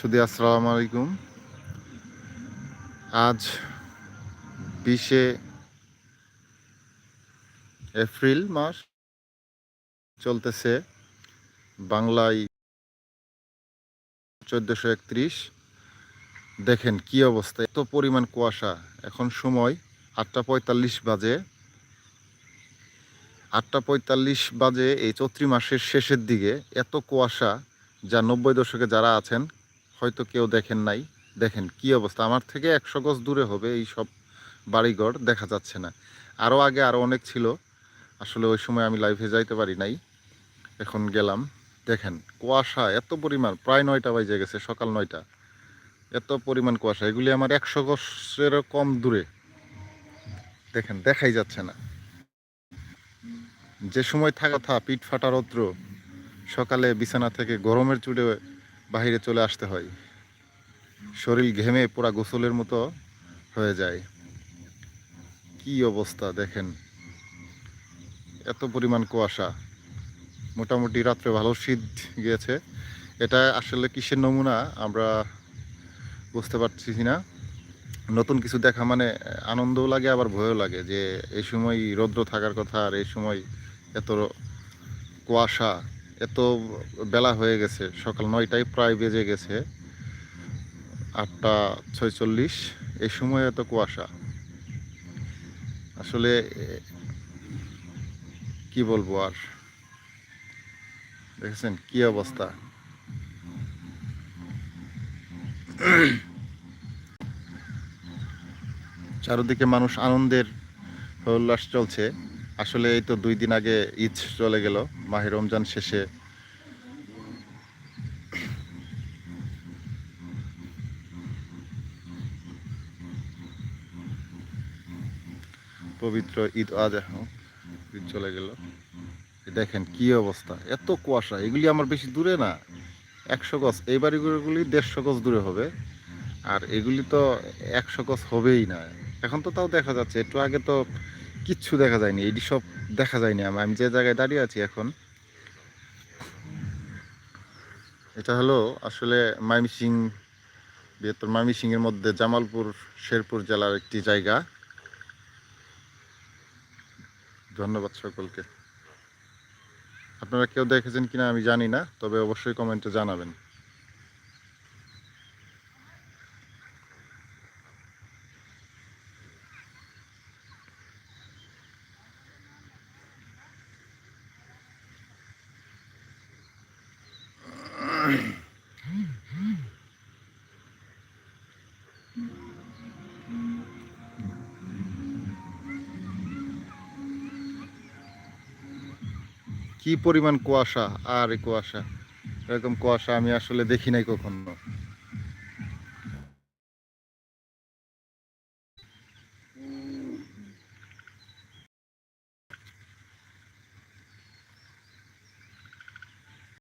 সুদি, আসসালামু আলাইকুম। আজ বিশে এপ্রিল মাস চলতেছে বাংলায় চোদ্দোশো একত্রিশ। দেখেন কি অবস্থা, এত পরিমাণ কুয়াশা। এখন সময় আটটা পঁয়তাল্লিশ বাজে। আটটা পঁয়তাল্লিশ বাজে এই চৈত্রি মাসের শেষের দিকে। এত কুয়াশা যা নব্বই দশকে যারা আছেন হয়তো কেউ দেখেন নাই। দেখেন কি অবস্থা। আমার থেকে একশো গজ দূরে হবে এই সব বাড়িঘর, দেখা যাচ্ছে না। আরও আগে আরও অনেক ছিল। আসলে ওই সময় আমি লাইভে যাইতে পারি নাই। এখন গেলাম। দেখেন, কুয়াশা এত পরিমাণ, প্রায় নয়টা বাজে গেছে, সকাল নয়টা। এত পরিমাণ কুয়াশা। এগুলি আমার একশো গজেরও কম দূরে। দেখেন, দেখাই যাচ্ছে না। যে সময় থাকা থা পিঠ ফাটা রৌদ্র। সকালে বিছানা থেকে গরমের চুড়ে বাহিরে চলে আসতে হয়। শরীর ঘেমে পুরা গোসলের মতো হয়ে যায়। কি অবস্থা দেখেন। এত পরিমাণ কুয়াশা। মোটামুটি রাত্রে ভালো শীত গিয়েছে। এটা আসলে কিসের নমুনা আমরা বুঝতে পারছি না। নতুন কিছু দেখা মানে আনন্দও লাগে, আবার ভয়ও লাগে যে এই সময় রৌদ্র থাকার কথা আর এই সময় এত কুয়াশা। এত বেলা হয়ে গেছে, সকাল নয়টায় প্রায় বেজে গেছে, আটটা ছয়চল্লিশ, এই সময় এত কুয়াশা। আসলে, কি বলব আর? দেখেছেন কি অবস্থা? চারদিকে মানুষ আনন্দের উল্লাস চলছে। আসলে এই তো দুই দিন আগে ঈদ চলে গেল। মাহে রমজান শেষে পবিত্র ঈদ আজহা ঈদ চলে গেল। দেখেন কি অবস্থা। এত কুয়াশা, এগুলি আমার বেশি দূরে না। একশো গজ, এই বাড়িগুলোগুলি দেড়শো গজ দূরে হবে। আর এগুলি তো একশো গজ হবেই না। এখন তো তাও দেখা যাচ্ছে, একটু আগে তো কিচ্ছু দেখা যায়নি এটি সব দেখা যায়নি আমি আমি যে জায়গায় দাঁড়িয়ে আছি এখন, এটা হলো আসলে মাইমিসিং বৃহত্তর ময়মনসিংহের মধ্যে জামালপুর, শেরপুর জেলার একটি জায়গা। ধন্যবাদ সকলকে। আপনারা কেউ দেখেছেন কিনা আমি জানি না, তবে অবশ্যই কমেন্টে জানাবেন। কি পরিমাণ কুয়াশা? আর কুয়াশা এরকম কুয়াশা আমি আসলে দেখি নাই কখনো।